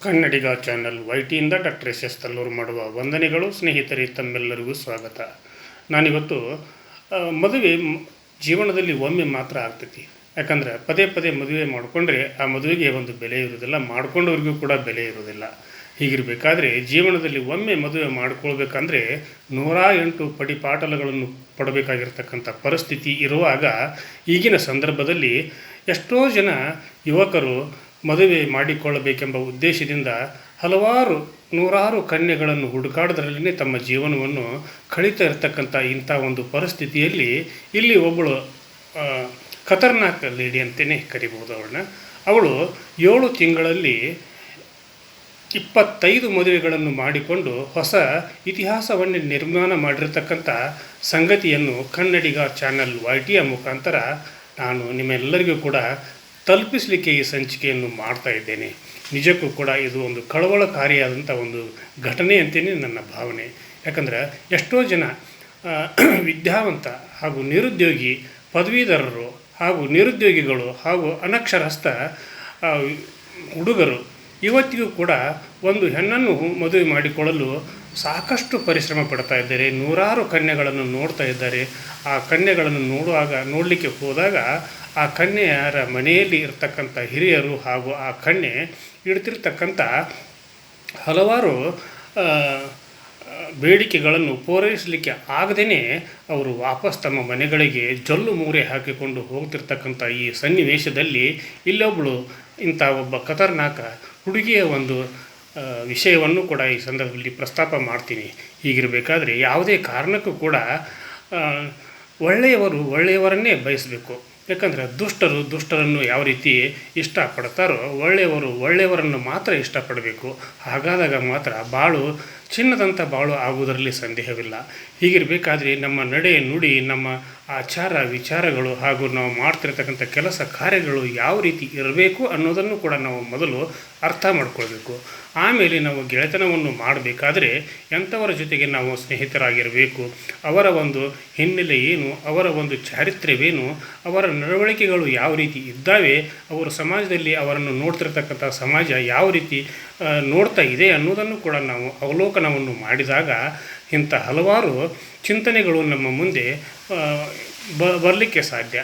ಕನ್ನಡಿಗ channel ವೈಟಿಯಿಂದ doctor S S Talluru ಮಾಡುವ ವಂದನೆಗಳು, ಸ್ನೇಹಿತರೆ, ತಮ್ಮೆಲ್ಲರಿಗೂ ಸ್ವಾಗತ. ನಾನಿವತ್ತು ಮದುವೆ ಜೀವನದಲ್ಲಿ ಒಮ್ಮೆ ಮಾತ್ರ ಆಗ್ತೈತಿ. ಯಾಕಂದರೆ ಪದೇ ಪದೇ ಮದುವೆ ಮಾಡಿಕೊಂಡ್ರೆ ಆ ಮದುವೆಗೆ ಒಂದು ಬೆಲೆ ಇರೋದಿಲ್ಲ ಮಾಡ್ಕೊಂಡವ್ರಿಗೂ ಕೂಡ ಬೆಲೆ ಇರೋದಿಲ್ಲ ಹೀಗಿರಬೇಕಾದ್ರೆ ಜೀವನದಲ್ಲಿ ಒಮ್ಮೆ ಮದುವೆ ಮಾಡ್ಕೊಳ್ಬೇಕಂದ್ರೆ ನೂರ ಎಂಟು ಪಡಿಪಾಟಲಗಳನ್ನು ಪಡಬೇಕಾಗಿರ್ತಕ್ಕಂಥ ಪರಿಸ್ಥಿತಿ ಇರುವಾಗ ಈಗಿನ ಸಂದರ್ಭದಲ್ಲಿ ಎಷ್ಟೋ ಜನ ಯುವಕರು ಮದುವೆ ಮಾಡಿಕೊಳ್ಳಬೇಕೆಂಬ ಉದ್ದೇಶದಿಂದ ಹಲವಾರು, ನೂರಾರು ಕನ್ಯೆಗಳನ್ನು ಹುಡುಕಾಡೋದ್ರಲ್ಲೇ ತಮ್ಮ ಜೀವನವನ್ನು ಕಳೀತಾ ಇರತಕ್ಕಂಥ ಇಂಥ ಒಂದು ಪರಿಸ್ಥಿತಿಯಲ್ಲಿ ಇಲ್ಲಿ ಒಬ್ಬಳು ಖತರ್ನಾಕ್ ಲೇಡಿ ಅಂತಲೇ ಕರಿಬೋದು ಅವಳನ್ನ. ಅವಳು ಏಳು ತಿಂಗಳಲ್ಲಿ ಇಪ್ಪತ್ತೈದು ಮದುವೆಗಳನ್ನು ಮಾಡಿಕೊಂಡು ಹೊಸ ಇತಿಹಾಸವನ್ನು ನಿರ್ಮಾಣ ಮಾಡಿರತಕ್ಕಂಥ ಸಂಗತಿಯನ್ನು ಕನ್ನಡಿಗ ಚಾನೆಲ್ ವೈ ಟಿಯ ಮುಖಾಂತರ ನಾನು ನಿಮ್ಮೆಲ್ಲರಿಗೂ ಕೂಡ ತಲುಪಿಸಲಿಕ್ಕೆ ಈ ಸಂಚಿಕೆಯನ್ನು ಮಾಡ್ತಾ ಇದ್ದೇನೆ. ನಿಜಕ್ಕೂ ಕೂಡ ಇದು ಒಂದು ಕಳವಳಕಾರಿಯಾದಂಥ ಒಂದು ಘಟನೆ ಅಂತೇನೆ ನನ್ನ ಭಾವನೆ. ಯಾಕಂದ್ರೆ ಎಷ್ಟೋ ಜನ ವಿದ್ಯಾವಂತ ಹಾಗೂ ನಿರುದ್ಯೋಗಿ ಪದವೀಧರರು ಹಾಗೂ ನಿರುದ್ಯೋಗಿಗಳು ಹಾಗೂ ಅನಕ್ಷರಸ್ಥ ಹುಡುಗರು ಇವತ್ತಿಗೂ ಕೂಡ ಒಂದು ಹೆಣ್ಣನ್ನು ಮದುವೆ ಮಾಡಿಕೊಳ್ಳಲು ಸಾಕಷ್ಟು ಪರಿಶ್ರಮ ಪಡ್ತಾ ಇದ್ದಾರೆ. ನೂರಾರು ಕನ್ಯೆಗಳನ್ನು ನೋಡ್ತಾ ಇದ್ದಾರೆ. ಆ ಕನ್ಯೆಗಳನ್ನು ನೋಡುವಾಗ, ನೋಡಲಿಕ್ಕೆ ಹೋದಾಗ ಆ ಕನ್ಯೆಯರ ಮನೆಯಲ್ಲಿ ಇರತಕ್ಕಂಥ ಹಿರಿಯರು ಹಾಗೂ ಆ ಕನ್ಯೆ ಇಡ್ತಿರ್ತಕ್ಕಂಥ ಹಲವಾರು ಬೇಡಿಕೆಗಳನ್ನು ಪೂರೈಸಲಿಕ್ಕೆ ಆಗದೇ ಅವರು ವಾಪಸ್ ತಮ್ಮ ಮನೆಗಳಿಗೆ ಜೊಲ್ಲು ಮೂರೆ ಹಾಕಿಕೊಂಡು ಹೋಗ್ತಿರ್ತಕ್ಕಂಥ ಈ ಸನ್ನಿವೇಶದಲ್ಲಿ ಇಲ್ಲೊಬ್ಬಳು ಇಂಥ ಒಬ್ಬ ಖತರ್ನಾಕ ಹುಡುಗಿಯ ಒಂದು ವಿಷಯವನ್ನು ಕೂಡ ಈ ಸಂದರ್ಭದಲ್ಲಿ ಪ್ರಸ್ತಾಪ ಮಾಡ್ತೀನಿ. ಹೀಗಿರಬೇಕಾದ್ರೆ ಯಾವುದೇ ಕಾರಣಕ್ಕೂ ಕೂಡ ಒಳ್ಳೆಯವರು ಒಳ್ಳೆಯವರನ್ನೇ ಬಯಸಬೇಕು. ಯಾಕಂದರೆ ದುಷ್ಟರು ದುಷ್ಟರನ್ನು ಯಾವ ರೀತಿ ಇಷ್ಟಪಡ್ತಾರೋ ಒಳ್ಳೆಯವರು ಒಳ್ಳೆಯವರನ್ನು ಮಾತ್ರ ಇಷ್ಟಪಡಬೇಕು. ಹಾಗಾದಾಗ ಮಾತ್ರ ಬಾಳು, ಚಿನ್ನದಂಥ ಬಾಳು ಆಗುವುದರಲ್ಲಿ ಸಂದೇಹವಿಲ್ಲ. ಹೀಗಿರಬೇಕಾದ್ರೆ ನಮ್ಮ ನಡೆ ನುಡಿ, ನಮ್ಮ ಆಚಾರ ವಿಚಾರಗಳು ಹಾಗೂ ನಾವು ಮಾಡ್ತಿರ್ತಕ್ಕಂಥ ಕೆಲಸ ಕಾರ್ಯಗಳು ಯಾವ ರೀತಿ ಇರಬೇಕು ಅನ್ನೋದನ್ನು ಕೂಡ ನಾವು ಮೊದಲು ಅರ್ಥ ಮಾಡ್ಕೊಳ್ಬೇಕು. ಆಮೇಲೆ ನಾವು ಗೆಳೆತನವನ್ನು ಮಾಡಬೇಕಾದ್ರೆ ಎಂಥವರ ಜೊತೆಗೆ ನಾವು ಸ್ನೇಹಿತರಾಗಿರಬೇಕು, ಅವರ ಒಂದು ಹಿನ್ನೆಲೆ ಏನು, ಅವರ ಒಂದು ಚಾರಿತ್ರ್ಯವೇನು, ಅವರ ನಡವಳಿಕೆಗಳು ಯಾವ ರೀತಿ ಇದ್ದಾವೆ, ಅವರು ಸಮಾಜದಲ್ಲಿ ಅವರನ್ನು ನೋಡ್ತಿರ್ತಕ್ಕಂಥ ಸಮಾಜ ಯಾವ ರೀತಿ ನೋಡ್ತಾ ಇದೆ ಅನ್ನೋದನ್ನು ಕೂಡ ನಾವು ಅವಲೋಕನವನ್ನು ಮಾಡಿದಾಗ ಇಂಥ ಹಲವಾರು ಚಿಂತನೆಗಳು ನಮ್ಮ ಮುಂದೆ ಬರಲಿಕ್ಕೆ ಸಾಧ್ಯ.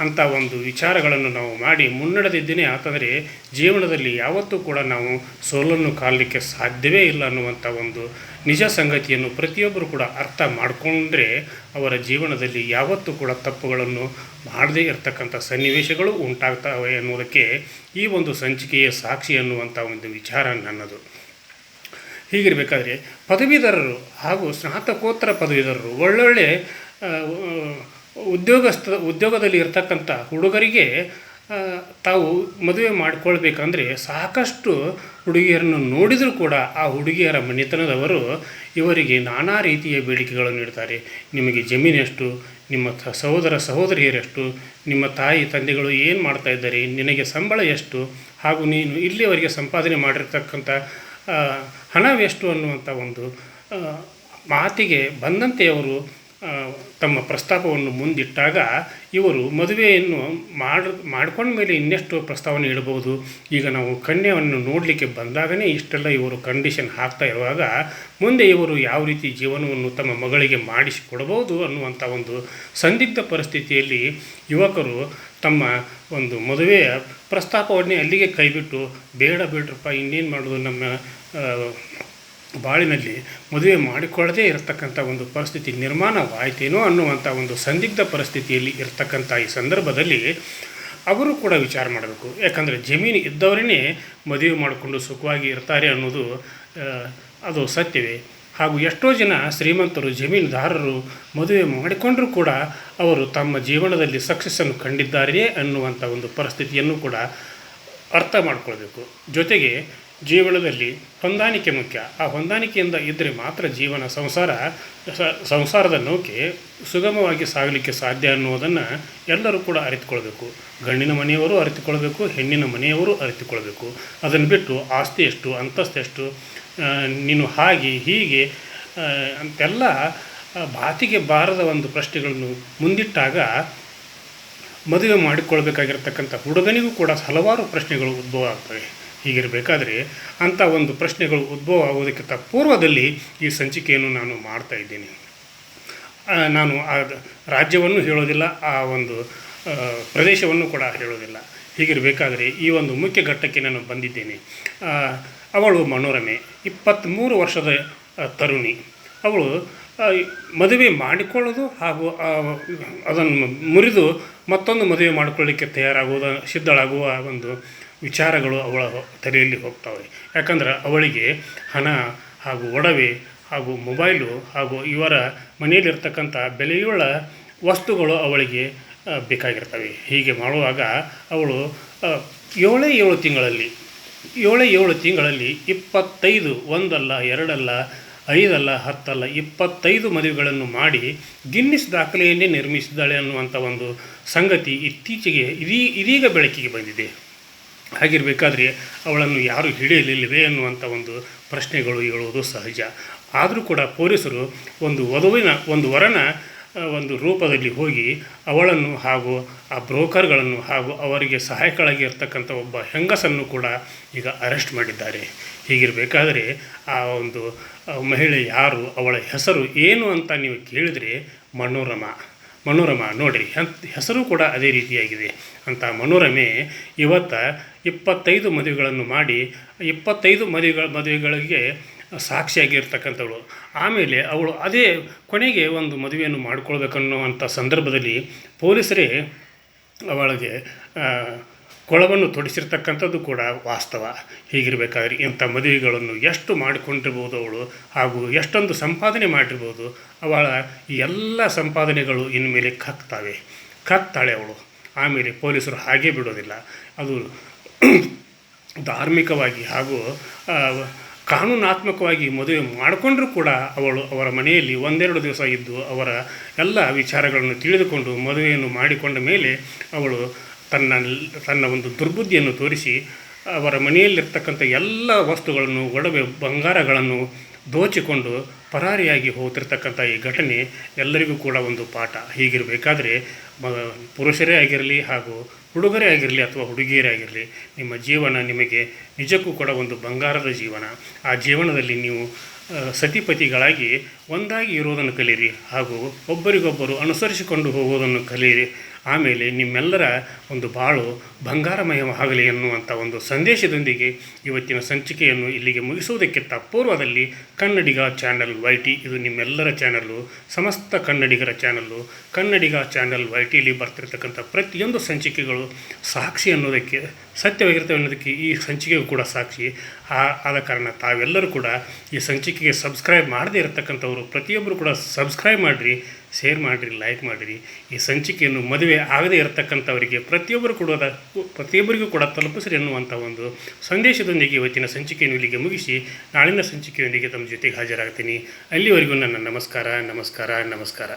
ಅಂಥ ಒಂದು ವಿಚಾರಗಳನ್ನು ನಾವು ಮಾಡಿ ಮುನ್ನಡೆದಿದ್ದೇನೆ. ಆತಂದರೆ ಜೀವನದಲ್ಲಿ ಯಾವತ್ತೂ ಕೂಡ ನಾವು ಸೋಲನ್ನು ಕಾಲಲಿಕ್ಕೆ ಸಾಧ್ಯವೇ ಇಲ್ಲ ಅನ್ನುವಂಥ ಒಂದು ನಿಜ ಸಂಗತಿಯನ್ನು ಪ್ರತಿಯೊಬ್ಬರು ಕೂಡ ಅರ್ಥ ಮಾಡಿಕೊಂಡ್ರೆ ಅವರ ಜೀವನದಲ್ಲಿ ಯಾವತ್ತೂ ಕೂಡ ತಪ್ಪುಗಳನ್ನು ಮಾಡದೇ ಇರತಕ್ಕಂಥ ಸನ್ನಿವೇಶಗಳು ಉಂಟಾಗ್ತವೆ ಅನ್ನೋದಕ್ಕೆ ಈ ಒಂದು ಸಂಚಿಕೆಯ ಸಾಕ್ಷಿ ಅನ್ನುವಂಥ ಒಂದು ವಿಚಾರ ನನ್ನದು. ಹೀಗಿರಬೇಕಾದ್ರೆ ಪದವೀಧರರು ಹಾಗೂ ಸ್ನಾತಕೋತ್ತರ ಪದವೀಧರರು ಒಳ್ಳೊಳ್ಳೆ ಉದ್ಯೋಗಸ್ಥ ಉದ್ಯೋಗದಲ್ಲಿ ಇರ್ತಕ್ಕಂಥ ಹುಡುಗರಿಗೆ ತಾವು ಮದುವೆ ಮಾಡಿಕೊಳ್ಬೇಕಂದ್ರೆ ಸಾಕಷ್ಟು ಹುಡುಗಿಯರನ್ನು ನೋಡಿದರೂ ಕೂಡ ಆ ಹುಡುಗಿಯರ ಮನೆತನದವರು ಇವರಿಗೆ ನಾನಾ ರೀತಿಯ ಬೇಡಿಕೆಗಳನ್ನು ನೀಡ್ತಾರೆ. ನಿಮಗೆ ಜಮೀನೆಷ್ಟು ನಿಮ್ಮ ತ- ಸಹೋದರ ಸಹೋದರಿಯರೆಷ್ಟು? ನಿಮ್ಮ ತಾಯಿ ತಂದೆಗಳು ಏನು ಮಾಡ್ತಾ ಇದ್ದಾರೆ? ನಿನಗೆ ಸಂಬಳ ಎಷ್ಟು? ಹಾಗೂ ನೀನು ಇಲ್ಲಿಯವರೆಗೆ ಸಂಪಾದನೆ ಮಾಡಿರ್ತಕ್ಕಂಥ ಹಣವೆಷ್ಟು ಅನ್ನುವಂಥ ಒಂದು ಮಾತಿಗೆ ಬಂದಂತೆ ಅವರು ಆ, ತಮ್ಮ ಪ್ರಸ್ತಾಪವನ್ನು ಮುಂದಿಟ್ಟಾಗ ಇವರು ಮದುವೆಯನ್ನು ಮಾಡಿ, ಮಾಡ್ಕೊಂಡ ಮೇಲೆ ಇನ್ನೆಷ್ಟು ಪ್ರಸ್ತಾವನೆ ಇಡಬಹುದು. ಈಗ ನಾವು ಕನ್ಯೆಯನ್ನು ನೋಡಲಿಕ್ಕೆ ಬಂದಾಗನೇ ಇಷ್ಟೆಲ್ಲ ಇವರು ಕಂಡೀಷನ್ ಹಾಕ್ತಾ ಇರುವಾಗ ಮುಂದೆ ಇವರು ಯಾವ ರೀತಿ ಜೀವನವನ್ನು ತಮ್ಮ ಮಗಳಿಗೆ ಮಾಡಿಸಿಕೊಡಬಹುದು ಅನ್ನುವಂಥ ಒಂದು ಸಂದಿಗ್ಧ ಪರಿಸ್ಥಿತಿಯಲ್ಲಿ ಯುವಕರು ತಮ್ಮ ಒಂದು ಮದುವೆಯ ಪ್ರಸ್ತಾಪವನ್ನೇ ಅಲ್ಲಿಗೆ ಕೈಬಿಟ್ಟು, ಬೇಡ ಬೇಡ್ರಪ್ಪ, ಇನ್ನೇನು ಮಾಡೋದು ನಮ್ಮ ಬಾಳಿನಲ್ಲಿ ಮದುವೆ ಮಾಡಿಕೊಳ್ಳದೇ ಇರತಕ್ಕಂಥ ಒಂದು ಪರಿಸ್ಥಿತಿ ನಿರ್ಮಾಣವಾಯಿತೇನೋ ಅನ್ನುವಂಥ ಒಂದು ಸಂದಿಗ್ಧ ಪರಿಸ್ಥಿತಿಯಲ್ಲಿ ಇರತಕ್ಕಂಥ ಈ ಸಂದರ್ಭದಲ್ಲಿ ಅವರು ಕೂಡ ವಿಚಾರ ಮಾಡಬೇಕು. ಯಾಕಂದರೆ ಜಮೀನು ಇದ್ದವರೇ ಮದುವೆ ಮಾಡಿಕೊಂಡು ಸುಖವಾಗಿ ಇರ್ತಾರೆ ಅನ್ನೋದು ಅದು ಸತ್ಯವೇ. ಹಾಗೂ ಎಷ್ಟೋ ಜನ ಶ್ರೀಮಂತರು, ಜಮೀನುದಾರರು ಮದುವೆ ಮಾಡಿಕೊಂಡರೂ ಕೂಡ ಅವರು ತಮ್ಮ ಜೀವನದಲ್ಲಿ ಸಕ್ಸಸ್ಸನ್ನು ಕಂಡಿದ್ದಾರೆಯೇ ಅನ್ನುವಂಥ ಒಂದು ಪರಿಸ್ಥಿತಿಯನ್ನು ಕೂಡ ಅರ್ಥ ಮಾಡಿಕೊಳ್ಬೇಕು. ಜೊತೆಗೆ ಜೀವನದಲ್ಲಿ ಹೊಂದಾಣಿಕೆ ಮುಖ್ಯ. ಆ ಹೊಂದಾಣಿಕೆಯಿಂದ ಇದ್ದರೆ ಮಾತ್ರ ಜೀವನ ಸಂಸಾರ ಸಂಸಾರದ ನೌಕೆ ಸುಗಮವಾಗಿ ಸಾಗಲಿಕ್ಕೆ ಸಾಧ್ಯ ಅನ್ನುವುದನ್ನು ಎಲ್ಲರೂ ಕೂಡ ಅರಿತುಕೊಳ್ಬೇಕು. ಗಂಡಿನ ಮನೆಯವರು ಅರಿತುಕೊಳ್ಬೇಕು ಹೆಣ್ಣಿನ ಮನೆಯವರು ಅರಿತುಕೊಳ್ಬೇಕು. ಅದನ್ನು ಬಿಟ್ಟು ಆಸ್ತಿ ಎಷ್ಟು ಅಂತಸ್ತು ಎಷ್ಟು ಆ, ನೀನು ಹಾಗೆ ಹೀಗೆ ಅಂತೆಲ್ಲ ಬಾತಿಗೆ ಬಾರದ ಒಂದು ಪ್ರಶ್ನೆಗಳನ್ನು ಮುಂದಿಟ್ಟಾಗ ಮದುವೆ ಮಾಡಿಕೊಳ್ಬೇಕಾಗಿರ್ತಕ್ಕಂಥ ಹುಡುಗನಿಗೂ ಕೂಡ ಹಲವಾರು ಪ್ರಶ್ನೆಗಳು ಉದ್ಭವ ಆಗ್ತವೆ. ಹೀಗಿರಬೇಕಾದ್ರೆ ಅಂಥ ಒಂದು ಪ್ರಶ್ನೆಗಳು ಉದ್ಭವ ಆಗೋದಕ್ಕಿಂತ ಪೂರ್ವದಲ್ಲಿ ಈ ಸಂಚಿಕೆಯನ್ನು ನಾನು ಮಾಡ್ತಾ ಇದ್ದೀನಿ. ನಾನು ಆ ರಾಜ್ಯವನ್ನು ಹೇಳೋದಿಲ್ಲ, ಆ ಒಂದು ಪ್ರದೇಶವನ್ನು ಕೂಡ ಹೇಳೋದಿಲ್ಲ. ಹೀಗಿರಬೇಕಾದ್ರೆ ಈ ಒಂದು ಮುಖ್ಯ ಘಟ್ಟಕ್ಕೆ ನಾನು ಬಂದಿದ್ದೇನೆ. ಅವಳು ಮನೋರಮೆ, ಇಪ್ಪತ್ತ್ಮೂರು ವರ್ಷದ ತರುಣಿ. ಅವಳು ಮದುವೆ ಮಾಡಿಕೊಳ್ಳೋದು ಹಾಗೂ ಅದನ್ನು ಮುರಿದು ಮತ್ತೊಂದು ಮದುವೆ ಮಾಡಿಕೊಳ್ಳಿಕ್ಕೆ ತಯಾರಾಗುವುದ ಸಿದ್ಧಳಾಗುವ ಒಂದು ವಿಚಾರಗಳು ಅವಳ ತಲೆಯಲ್ಲಿ ಹೋಗ್ತವೆ. ಯಾಕಂದ್ರೆ ಅವಳಿಗೆ ಹಣ ಹಾಗೂ ಒಡವೆ ಹಾಗೂ ಮೊಬೈಲು ಹಾಗೂ ಇವರ ಮನೆಯಲ್ಲಿರ್ತಕ್ಕಂಥ ಬೆಲೆಯುಳ್ಳ ವಸ್ತುಗಳು ಅವಳಿಗೆ ಬೇಕಾಗಿರ್ತವೆ. ಹೀಗೆ ಮಾಡುವಾಗ ಅವಳು ಏಳೇ ಏಳು ತಿಂಗಳಲ್ಲಿ, ಏಳೇ ಏಳು ತಿಂಗಳಲ್ಲಿ ಇಪ್ಪತ್ತೈದು, ಒಂದಲ್ಲ, ಎರಡಲ್ಲ, ಐದಲ್ಲ, ಹತ್ತಲ್ಲ, ಇಪ್ಪತ್ತೈದು ಮದುವೆಗಳನ್ನು ಮಾಡಿ ಗಿನ್ನಿಸ್ ದಾಖಲೆಯನ್ನೇ ನಿರ್ಮಿಸಿದ್ದಾಳೆ ಅನ್ನುವಂಥ ಒಂದು ಸಂಗತಿ ಇತ್ತೀಚೆಗೆ ಇದೀ, ಇದೀಗ ಬೆಳಕಿಗೆ ಬಂದಿದೆ. ಹಾಗಿರಬೇಕಾದ್ರೆ ಅವಳನ್ನು ಯಾರು ಹಿಡಿಯಲಿಲ್ಲವೇ ಅನ್ನುವಂಥ ಒಂದು ಪ್ರಶ್ನೆಗಳು ಹೇಳುವುದು ಸಹಜ. ಆದರೂ ಕೂಡ ಪೊಲೀಸರು ಒಂದು ವಧುವಿನ, ಒಂದು ವರನ ಒಂದು ರೂಪದಲ್ಲಿ ಹೋಗಿ ಅವಳನ್ನು ಹಾಗೂ ಆ ಬ್ರೋಕರ್ಗಳನ್ನು ಹಾಗೂ ಅವರಿಗೆ ಸಹಾಯಕಳಾಗಿ ಇರ್ತಕ್ಕಂಥ ಒಬ್ಬ ಹೆಂಗಸನ್ನು ಕೂಡ ಈಗ ಅರೆಸ್ಟ್ ಮಾಡಿದ್ದಾರೆ. ಹೀಗಿರಬೇಕಾದ್ರೆ ಆ ಒಂದು ಮಹಿಳೆ ಯಾರು, ಅವಳ ಹೆಸರು ಏನು ಅಂತ ನೀವು ಕೇಳಿದರೆ ಮನೋರಮ. ಮನೋರಮ, ನೋಡಿರಿ ಹೆಸರು ಕೂಡ ಅದೇ ರೀತಿಯಾಗಿದೆ. ಅಂತ ಮನೋರಮೆ ಇವತ್ತು ಇಪ್ಪತ್ತೈದು ಮದುವೆಗಳನ್ನು ಮಾಡಿ ಇಪ್ಪತ್ತೈದು ಮದುವೆಗಳ ಮದುವೆಗಳಿಗೆ ಸಾಕ್ಷಿಯಾಗಿರ್ತಕ್ಕಂಥವಳು. ಆಮೇಲೆ ಅವಳು ಅದೇ ಕೊನೆಗೆ ಒಂದು ಮದುವೆಯನ್ನು ಮಾಡ್ಕೊಳ್ಬೇಕನ್ನುವಂಥ ಸಂದರ್ಭದಲ್ಲಿ ಪೊಲೀಸರೇ ಅವಳಿಗೆ ಕೊಳವನ್ನು ತೊಡಿಸಿರ್ತಕ್ಕಂಥದ್ದು ಕೂಡ ವಾಸ್ತವ. ಹೀಗಿರಬೇಕಾದ್ರೆ ಇಂಥ ಮದುವೆಗಳನ್ನು ಎಷ್ಟು ಮಾಡಿಕೊಂಡಿರ್ಬೋದು ಅವಳು ಹಾಗೂ ಎಷ್ಟೊಂದು ಸಂಪಾದನೆ ಮಾಡಿರ್ಬೋದು, ಅವಳ ಎಲ್ಲ ಸಂಪಾದನೆಗಳು ಇನ್ಮೇಲೆ ಕಕ್ತಾವೆ. ಕಕ್ತಾಳೆ ಅವಳು. ಆಮೇಲೆ ಪೊಲೀಸರು ಹಾಗೇ ಬಿಡೋದಿಲ್ಲ. ಅದು ಧಾರ್ಮಿಕವಾಗಿ ಹಾಗೂ ಕಾನೂನಾತ್ಮಕವಾಗಿ ಮದುವೆ ಮಾಡಿಕೊಂಡ್ರೂ ಕೂಡ ಅವಳು ಅವರ ಮನೆಯಲ್ಲಿ ಒಂದೆರಡು ದಿವಸ ಇದ್ದು ಅವರ ಎಲ್ಲ ವಿಚಾರಗಳನ್ನು ತಿಳಿದುಕೊಂಡು ಮದುವೆಯನ್ನು ಮಾಡಿಕೊಂಡ ಮೇಲೆ ಅವಳು ತನ್ನ ತನ್ನ ಒಂದು ದುರ್ಬುದ್ಧಿಯನ್ನು ತೋರಿಸಿ ಅವರ ಮನೆಯಲ್ಲಿರ್ತಕ್ಕಂಥ ಎಲ್ಲ ವಸ್ತುಗಳನ್ನು, ಒಡವೆ ಬಂಗಾರಗಳನ್ನು ದೋಚಿಕೊಂಡು ಪರಾರಿಯಾಗಿ ಹೋಗ್ತಿರ್ತಕ್ಕಂಥ ಈ ಘಟನೆ ಎಲ್ಲರಿಗೂ ಕೂಡ ಒಂದು ಪಾಠ. ಹೀಗಿರಬೇಕಾದ್ರೆ, ಮ, ಪುರುಷರೇ ಆಗಿರಲಿ ಹಾಗೂ ಹುಡುಗರೇ ಆಗಿರಲಿ ಅಥವಾ ಹುಡುಗಿಯರೇ ಆಗಿರಲಿ, ನಿಮ್ಮ ಜೀವನ ನಿಮಗೆ ನಿಜಕ್ಕೂ ಕೂಡ ಒಂದು ಬಂಗಾರದ ಜೀವನ. ಆ ಜೀವನದಲ್ಲಿ ನೀವು ಸತಿಪತಿಗಳಾಗಿ ಒಂದಾಗಿ ಇರೋದನ್ನು ಕಲಿಯಿರಿ ಹಾಗೂ ಒಬ್ಬರಿಗೊಬ್ಬರು ಅನುಸರಿಸಿಕೊಂಡು ಹೋಗೋದನ್ನು ಕಲೀರಿ ಆಮೇಲೆ ನಿಮ್ಮೆಲ್ಲರ ಒಂದು ಬಾಳು ಬಂಗಾರಮಯವಾಗಲಿ ಎನ್ನುವಂಥ ಒಂದು ಸಂದೇಶದೊಂದಿಗೆ ಇವತ್ತಿನ ಸಂಚಿಕೆಯನ್ನು ಇಲ್ಲಿಗೆ ಮುಗಿಸುವುದಕ್ಕಿಂತ ಪೂರ್ವದಲ್ಲಿ ಕನ್ನಡಿಗ ಚಾನಲ್ ವೈ ಟಿ ಇದು ನಿಮ್ಮೆಲ್ಲರ ಚಾನಲ್ಲು, ಸಮಸ್ತ ಕನ್ನಡಿಗರ ಚಾನಲ್ಲು. ಕನ್ನಡಿಗ ಚಾನಲ್ ವೈ ಟಿಯಲ್ಲಿ ಬರ್ತಿರ್ತಕ್ಕಂಥ ಪ್ರತಿಯೊಂದು ಸಂಚಿಕೆಗಳು ಸಾಕ್ಷಿ ಅನ್ನೋದಕ್ಕೆ, ಸತ್ಯವಾಗಿರ್ತವೆ ಅನ್ನೋದಕ್ಕೆ ಈ ಸಂಚಿಕೆಗೂ ಕೂಡ ಸಾಕ್ಷಿ. ಆ, ಆದ ಕಾರಣ ತಾವೆಲ್ಲರೂ ಕೂಡ ಈ ಸಂಚಿಕೆಗೆ ಸಬ್ಸ್ಕ್ರೈಬ್ ಮಾಡದೇ ಇರತಕ್ಕಂಥವರು ಪ್ರತಿಯೊಬ್ಬರು ಕೂಡ ಸಬ್ಸ್ಕ್ರೈಬ್ ಮಾಡಿರಿ. ಶೇರ್ ಮಾಡಿರಿ ಲೈಕ್ ಮಾಡಿರಿ. ಈ ಸಂಚಿಕೆಯನ್ನು ಮದುವೆ ಆಗದೇ ಇರತಕ್ಕಂಥವರಿಗೆ ಪ್ರತಿಯೊಬ್ಬರು ಕೂಡ ಪ್ರತಿಯೊಬ್ಬರಿಗೂ ಕೂಡ ತಲುಪಿಸ್ರಿ ಎನ್ನುವಂಥ ಒಂದು ಸಂದೇಶದೊಂದಿಗೆ ಇವತ್ತಿನ ಸಂಚಿಕೆಯನ್ನು ಇಲ್ಲಿಗೆ ಮುಗಿಸಿ, ನಾಳಿನ ಸಂಚಿಕೆಯೊಂದಿಗೆ ತಮ್ಮ ಜೊತೆಗೆ ಹಾಜರಾಗ್ತೀನಿ. ಅಲ್ಲಿವರೆಗೂ ನನ್ನ ನಮಸ್ಕಾರ ನಮಸ್ಕಾರ ನಮಸ್ಕಾರ.